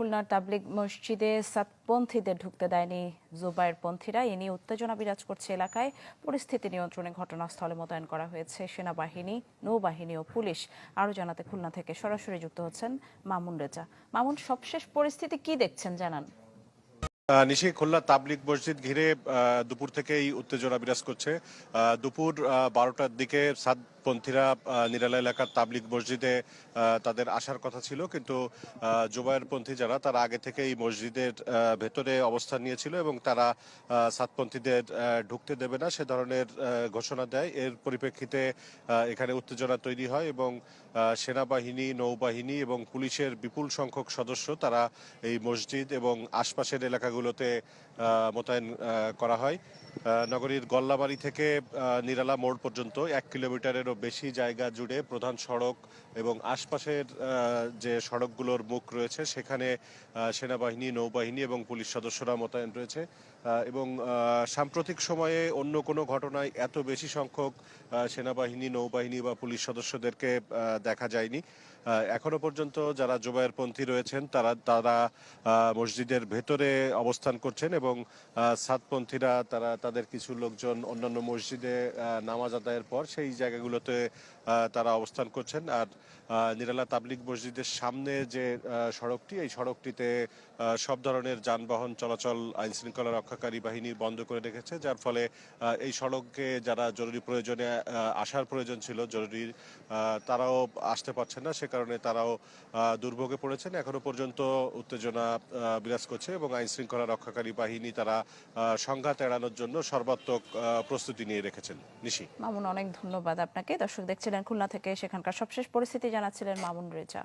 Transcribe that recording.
খুলনার তাবলিগ মসজিদে সাতপন্থীদের ঢুকতে দেয়নি জুবাইর পন্থীরা। এ নিয়ে উত্তেজনা বিরাজ করছে এলাকায়। পরিস্থিতি নিয়ন্ত্রণে ঘটনাস্থলে মোতায়েন করা হয়েছে সেনাবাহিনী, নৌবাহিনী ও পুলিশ। আরও জানাতে খুলনা থেকে সরাসরি যুক্ত হচ্ছেন মামুন রেজা। মামুন, সবশেষ পরিস্থিতি কি দেখছেন? জানান। নিশি খুলনা তাবলিক মসজিদ ঘিরে দুপুর থেকেই উত্তেজনা বিরাজ করছে। দুপুর বারোটার দিকে সাতপন্থীরা আহ, নিরালা এলাকার তাবলিক মসজিদে তাদের আসার কথা ছিল। কিন্তু জুবায়েরপন্থী যারা তারা আগে থেকেই মসজিদের ভেতরে অবস্থান নিয়েছিল এবং তারা আহ, সাতপন্থীদের ঢুকতে দেবে না সে ধরনের ঘোষণা দেয়। এর পরিপ্রেক্ষিতে এখানে উত্তেজনা তৈরি হয় এবং সেনাবাহিনী নৌবাহিনী এবং পুলিশের বিপুল সংখ্যক সদস্য তারা এই মসজিদ এবং আশপাশের এলাকাগুলোতে মোতায়েন করা হয়। নগরীর গল্লাবাড়ি থেকে নিরালা মোড় পর্যন্ত এক কিলোমিটারেরও বেশি জায়গা জুড়ে প্রধান সড়ক এবং আশপাশের যে সড়কগুলোর মুখ রয়েছে, সেখানে সেনাবাহিনী, নৌবাহিনী এবং পুলিশ সদস্যরা মোতায়েন রয়েছে। এবং সাম্প্রতিক সময়ে অন্য কোনো ঘটনায় এত বেশি সংখ্যক সেনাবাহিনী, নৌবাহিনী বা পুলিশ সদস্যদেরকে দেখা যায়নি। এখনও পর্যন্ত যারা জোবায়ের পন্থী রয়েছেন, তারা তারা মসজিদের ভেতরে অবস্থান করছেন এবং সাতপন্থীরা তারা তাদের কিছু লোকজন অন্যান্য মসজিদে নামাজ আদায়ের পর সেই জায়গাগুলোতে তারা অবস্থান করছেন। আর নিরালা তাবলিগ মসজিদের সামনে যে সড়কটি, এই সড়কটিতে সব ধরনের যানবাহন চলাচল আইন শৃঙ্খলা রক্ষাকারী বাহিনী বন্ধ করে রেখেছে, যার ফলে এই সড়কে যারা জরুরি প্রয়োজনে আসার প্রয়োজন ছিল, জরুরি তারাও আসতে পারছেন না। সে কারণে তারাও দুর্ভোগে পড়েছেন। এখনও পর্যন্ত উত্তেজনা বিরাজ করছে এবং আইন শৃঙ্খলা রক্ষাকারী বাহিনী তারা সংঘাত এড়ানোর জন্য সর্বাত্মক প্রস্তুতি নিয়ে রেখেছেন। নিশি। মামুন, অনেক ধন্যবাদ আপনাকে। দর্শক দেখছিলেন খুলনা থেকে সেখানকার সবশেষ পরিস্থিতি জানাচ্ছিলেন মামুন রেজা।